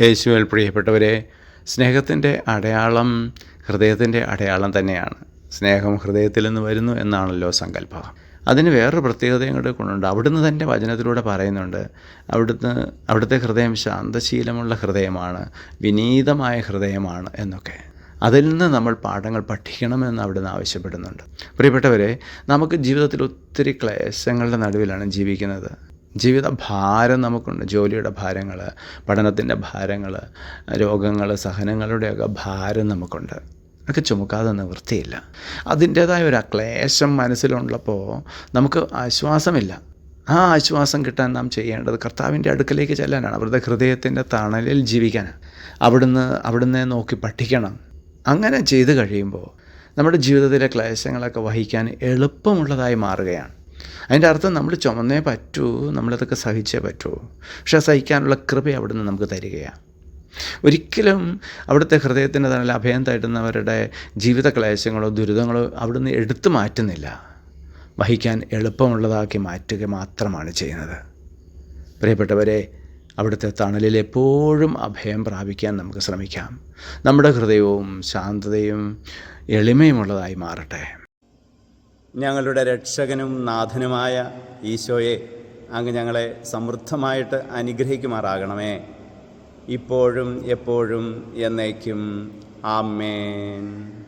യേശുവിൽ പ്രിയപ്പെട്ടവരെ സ്നേഹത്തിന്റെ അടയാളം ഹൃദയത്തിന്റെ അടയാളം തന്നെയാണ്. സ്നേഹം ഹൃദയത്തിൽ നിന്ന് വരുന്നു എന്നാണല്ലോ സങ്കല്പം. അതിന് വേറൊരു പ്രത്യേകതയും കൂടെ കൊണ്ടുണ്ട്. അവിടുന്ന് തന്നെ വചനത്തിലൂടെ പറയുന്നുണ്ട്. അവിടുന്ന് അവിടുത്തെ ഹൃദയം ശാന്തശീലമുള്ള ഹൃദയമാണ് വിനീതമായ ഹൃദയമാണ് എന്നൊക്കെ. അതിൽ നിന്ന് നമ്മൾ പാഠങ്ങൾ പഠിക്കണമെന്ന് അവിടുന്ന് ആവശ്യപ്പെടുന്നുണ്ട്. പ്രിയപ്പെട്ടവരെ നമുക്ക് ജീവിതത്തിൽ ഒത്തിരി ക്ലേശങ്ങളുടെ നടുവിലാണ് ജീവിക്കുന്നത്. ജീവിത ഭാരം നമുക്കുണ്ട്. ജോലിയുടെ ഭാരങ്ങൾ പഠനത്തിന്റെ ഭാരങ്ങൾ രോഗങ്ങൾ സഹനങ്ങളുടെയൊക്കെ ഭാരം നമുക്കുണ്ട്. അതൊക്കെ ചുമക്കാതെ നിവൃത്തിയില്ല. അതിന്റേതായ ഒരു അക്ലേശം മനസ്സിലുള്ളപ്പോൾ നമുക്ക് ആശ്വാസമില്ല. ആ ആശ്വാസം കിട്ടാൻ നാം ചെയ്യേണ്ടത് കർത്താവിന്റെ അടുക്കലേക്ക് ചെല്ലാനാണ്. അവരുടെ ഹൃദയത്തിന്റെ തണലിൽ ജീവിക്കാനാണ്. അവിടുന്ന് അവിടുന്ന് നോക്കി പഠിക്കണം. അങ്ങനെ ചെയ്തു കഴിയുമ്പോൾ നമ്മുടെ ജീവിതത്തിലെ ക്ലേശങ്ങളൊക്കെ വഹിക്കാൻ എളുപ്പമുള്ളതായി മാറുകയാണ്. അതിന്റെ അർത്ഥം നമ്മൾ ചുമന്നേ പറ്റൂ നമ്മളതൊക്കെ സഹിച്ചേ പറ്റൂ. പക്ഷെ സഹിക്കാനുള്ള കൃപ അവിടുന്ന് നമുക്ക് തരികയാണ്. ഒരിക്കലും അവിടുത്തെ ഹൃദയത്തിന്റെ തന്നെ അഭയം തേടുന്നവരുടെ ജീവിത ക്ലേശങ്ങളോ ദുരിതങ്ങളോ അവിടുന്ന് എടുത്തു മാറ്റുന്നില്ല. വഹിക്കാൻ എളുപ്പമുള്ളതാക്കി മാറ്റുക മാത്രമാണ് ചെയ്യുന്നത്. പ്രിയപ്പെട്ടവരെ അവിടുത്തെ തണലിൽ എപ്പോഴും അഭയം പ്രാപിക്കാൻ നമുക്ക് ശ്രമിക്കാം. നമ്മുടെ ഹൃദയവും ശാന്തതയും എളിമയുമുള്ളതായി മാറട്ടെ. ഞങ്ങളുടെ രക്ഷകനും നാഥനുമായ ഈശോയെ അങ്ങ് ഞങ്ങളെ സമൃദ്ധമായിട്ട് അനുഗ്രഹിക്കുമാറാകണമേ. ഇപ്പോഴും എപ്പോഴും എന്നേക്കും. ആമേൻ.